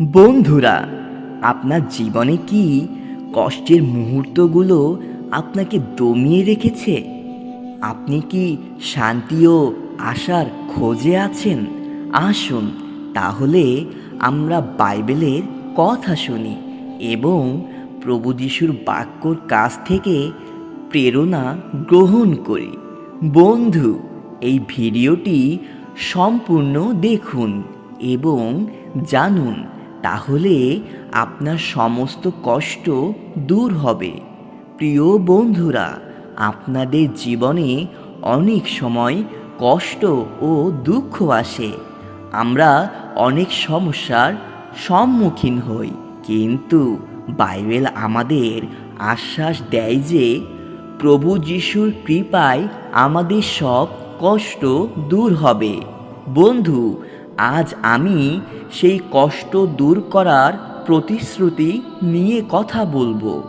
বন্ধুরা, আপনার জীবনে কি কষ্টের মুহূর্তগুলো আপনাকে দমিয়ে রেখেছে? আপনি কি শান্তি ও আশার খোঁজে আছেন? আসুন, তাহলে আমরা বাইবেলের কথা শুনি এবং প্রভু যিশুর বাক্যর কাছ থেকে প্রেরণা গ্রহণ করি। বন্ধু, এই ভিডিওটি সম্পূর্ণ দেখুন এবং জানুন তাহলে আপনার সমস্ত কষ্ট দূর হবে। প্রিয় বন্ধুরা, আপনাদের জীবনে অনেক সময় কষ্ট ও দুঃখ আসে। আমরা অনেক সমস্যার সম্মুখীন হই। কিন্তু বাইবেল আমাদের আশ্বাস দেয় যে প্রভু যিশুর কৃপায় আমাদের সব কষ্ট দূর হবে। বন্ধু আজ আমি সেই কষ্ট দূর করার প্রতিশ্রুতি নিয়ে কথা বলব।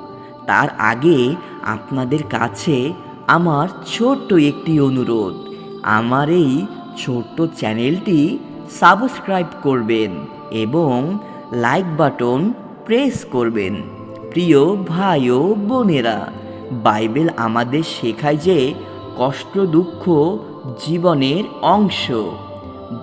তার আগে আপনাদের কাছে আমার ছোট্ট একটি অনুরোধ। আমার এই ছোট্ট চ্যানেলটি সাবস্ক্রাইব করবেন এবং লাইক বাটন প্রেস করবেন। প্রিয় ভাই ও বোনেরা, বাইবেল আমাদের শেখায় যে কষ্ট দুঃখ জীবনের অংশ।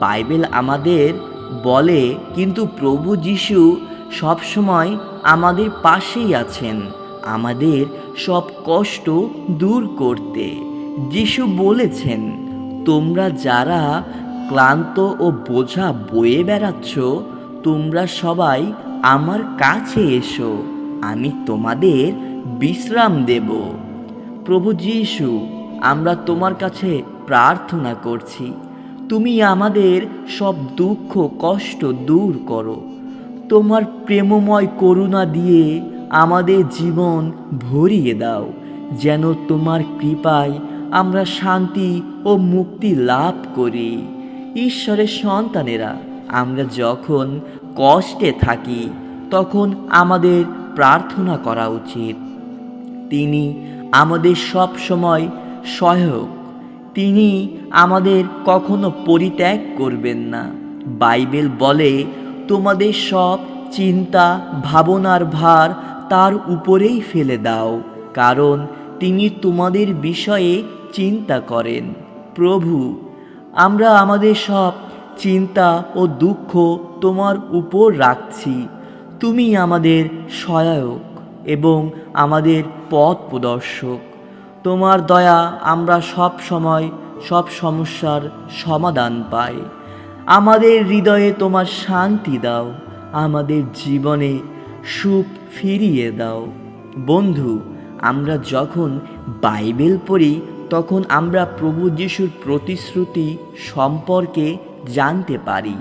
বাইবেল আমাদের বলে, কিন্তু প্রভু যিশু সবসময় আমাদের পাশেই আছেন। আমাদের সব কষ্ট দূর করতে। যিশু বলেছেন, তোমরা যারা ক্লান্ত ও বোঝা বয়ে বেড়াচ্ছ, তোমরা সবাই আমার কাছে এসো। আমি তোমাদের বিশ্রাম দেব। প্রভু যিশু, আমরা তোমার কাছে প্রার্থনা করছি। তুমি আমাদের সব দুঃখ, কষ্ট দূর করো। তোমার প্রেমময় করুণা দিয়ে আমাদের জীবন ভরিয়ে দাও। যেন তোমার কৃপায় আমরা শান্তি ও মুক্তি লাভ করি। ঈশ্বরের সন্তানেরা, আমরা যখন কষ্টে থাকি, তখন আমাদের প্রার্থনা করা উচিত। তিনি আমাদের সব সময় সহায়ক। তিনি আমাদের কখনো পরিত্যাগ করবেন না। বাইবেল বলে, তোমাদের সব চিন্তা, ভাবনার ভার তার উপরেই ফেলে দাও, কারণ তিনি তোমাদের বিষয়ে চিন্তা করেন। প্রভু, আমরা আমাদের সব চিন্তা ও দুঃখ তোমার উপর রাখছি। তুমি আমাদের সহায়ক এবং আমাদের পথ প্রদর্শক। তোমার দয়া আমরা সব সময় সব সমস্যার সমাধান পাই। আমাদের হৃদয়ে তোমার শান্তি দাও, আমাদের জীবনে সুখ ফিরিয়ে দাও। বন্ধু, আমরা যখন বাইবেল পড়ি, তখন আমরা প্রভু যিশুর প্রতিশ্রুতি সম্পর্কে জানতে পারি।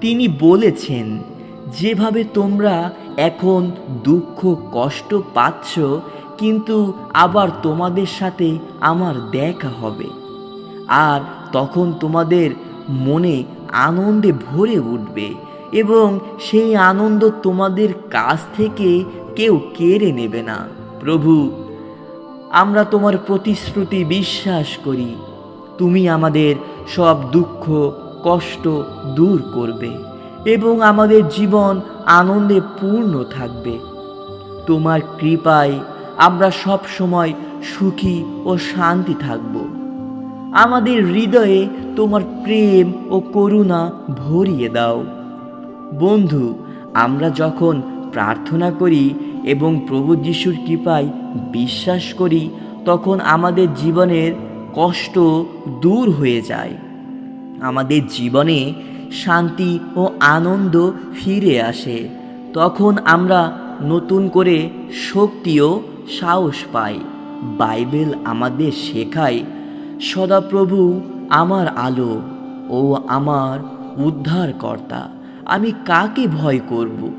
তিনি বলেছেন, যেভাবে তোমরা এখন দুঃখ, কষ্ট পাচ্ছ কিন্তু আবার তোমাদের সাথে আমার দেখা হবে। আর তখন তোমাদের মনে আনন্দে ভরে উঠবে এবং সেই আনন্দ তোমাদের কাছ থেকে কেউ কেড়ে নেবে না। প্রভু, আমরা তোমার প্রতিশ্রুতি বিশ্বাস করি। তুমি আমাদের সব দুঃখ, কষ্ট দূর করবে এবং আমাদের জীবন আনন্দে পূর্ণ থাকবে। তোমার কৃপায় আমরা সব সময় সুখী ও শান্তি থাকব। আমাদের হৃদয়ে তোমার প্রেম ও করুণা ভরিয়ে দাও। বন্ধু, আমরা যখন প্রার্থনা করি এবং প্রভু যিশুর কৃপায় বিশ্বাস করি, তখন আমাদের জীবনের কষ্ট দূর হয়ে যায়। আমাদের জীবনে শান্তি ও আনন্দ ফিরে আসে। তখন আমরা নতুন করে শক্তি ও সাহস পাই বাইবেল আমাদের শেখায়, সদাপ্রভু আমার আলো ও আমার উদ্ধারকর্তা, আমি কাকে ভয় করব?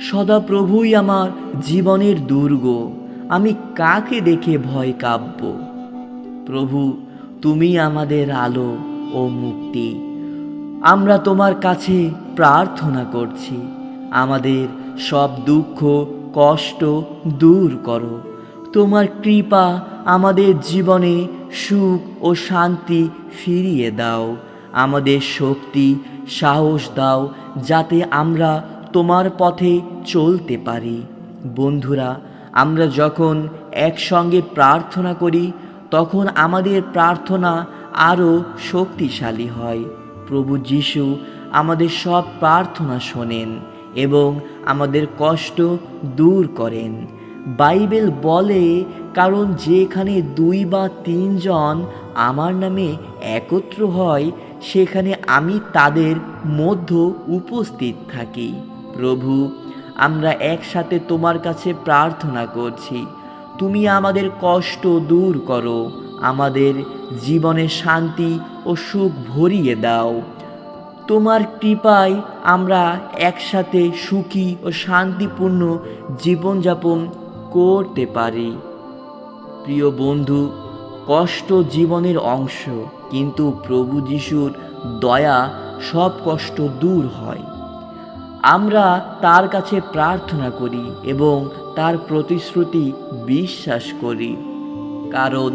সদাপ্রভুই আমার জীবনের দুর্গ, আমি কাকে দেখে ভয় কাঁপব? প্রভু, তুমি আমাদের আলো ও মুক্তি। আমরা তোমার কাছে প্রার্থনা করছি। আমাদের সব দুঃখ কষ্ট দূর করো। তোমার কৃপা আমাদের জীবনে সুখ ও শান্তি ফিরিয়ে দাও। আমাদের শক্তি, সাহস দাও যাতে আমরা তোমার পথে চলতে পারি। বন্ধুরা, আমরা যখন একসঙ্গে প্রার্থনা করি, তখন আমাদের প্রার্থনা আরও শক্তিশালী হয়। প্রভু যিশু আমাদের সব প্রার্থনা শোনেন। এবং আমাদের কষ্ট দূর করেন। বাইবেল বলে, কারণ যেখানে দুই বা তিনজন আমার নামে একত্র হয়, সেখানে আমি তাদের মধ্য উপস্থিত থাকি। প্রভু, আমরা একসাথে তোমার কাছে প্রার্থনা করছি। তুমি আমাদের কষ্ট দূর করো, আমাদের জীবনে শান্তি ও সুখ ভরিয়ে দাও। তোমার কৃপায় আমরা একসাথে সুখী ও শান্তিপূর্ণ জীবনযাপন করতে পারি। প্রিয় বন্ধু, কষ্ট জীবনের অংশ, কিন্তু প্রভু যিশুর দয়া সব কষ্ট দূর হয়। আমরা তার কাছে প্রার্থনা করি এবং তার প্রতিশ্রুতি বিশ্বাস করি, কারণ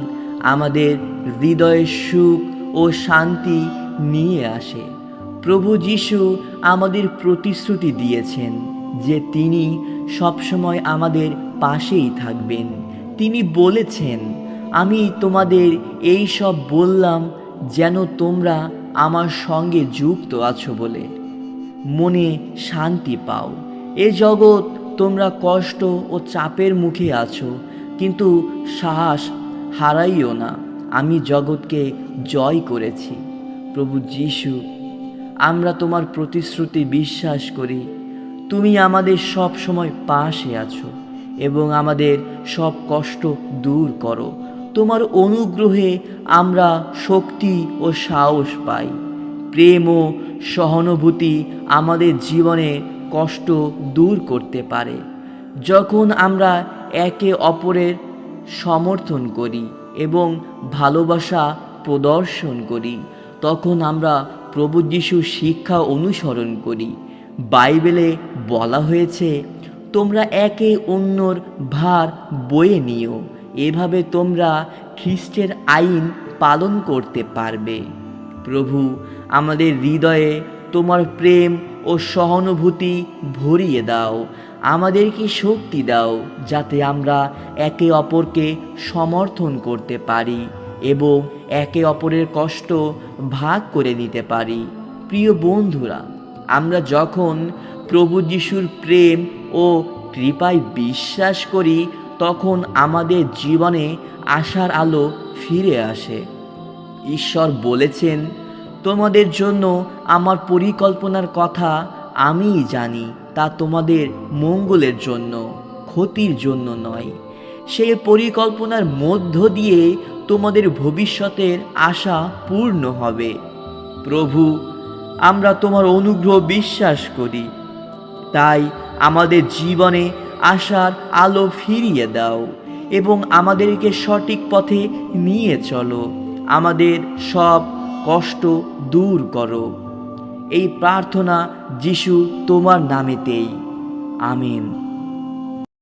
আমাদের হৃদয়ে সুখ ও শান্তি নিয়ে আসে। প্রভু যিশু আমাদের প্রতিশ্রুতি দিয়েছেন যে তিনি সবসময় আমাদের পাশেই থাকবেন। তিনি বলেছেন, আমি তোমাদের এই সব বললাম যেন তোমরা আমার সঙ্গে যুক্ত আছো বলে। মনে শান্তি পাও। এ জগৎ তোমরা কষ্ট ও চাপের মুখে আছো, কিন্তু সাহস হারাইও না। আমি জগৎকে জয় করেছি। প্রভু যিশু আমরা তোমার প্রতিশ্রুতি বিশ্বাস করি। তুমি আমাদের সব সময় পাশে আছো এবং আমাদের সব কষ্ট দূর করো। তোমার অনুগ্রহে আমরা শক্তি ও সাহস পাই। প্রেম ও সহানুভূতি আমাদের জীবনে কষ্ট দূর করতে পারে। যখন আমরা একে অপরের সমর্থন করি এবং ভালোবাসা প্রদর্শন করি, তখন আমরা প্রভু যিশুর শিক্ষা অনুসরণ করি। বাইবেলে বলা হয়েছে, তোমরা একে অন্যর ভার বয়ে নিও। এভাবে তোমরা খ্রিস্টের আইন পালন করতে পারবে। প্রভু, আমাদের হৃদয়ে তোমার প্রেম ও সহানুভূতি ভরিয়ে দাও। আমাদেরকে শক্তি দাও, যাতে আমরা একে অপরকে সমর্থন করতে পারি এবং একে অপরের কষ্ট ভাগ করে নিতে পারি। প্রিয় বন্ধুরা, আমরা যখন প্রভু যিশুর প্রেম ও কৃপায় বিশ্বাস করি, তখন আমাদের জীবনে আশার আলো ফিরে আসে। ঈশ্বর বলেছেন, তোমাদের জন্য আমার পরিকল্পনার কথা আমিই জানি, তা তোমাদের মঙ্গলের জন্য, ক্ষতির জন্য নয়। সেই পরিকল্পনার মধ্য দিয়ে তোমাদের ভবিষ্যতের আশা পূর্ণ হবে। প্রভু, আমরা তোমার অনুগ্রহ বিশ্বাস করি। তাই আমাদের জীবনে আশার আলো ফিরিয়ে দাও এবং আমাদেরকে সঠিক পথে নিয়ে চলো। আমাদের সব কষ্ট দূর করো। এই প্রার্থনা যিশু তোমার নামেতেই। আমিন।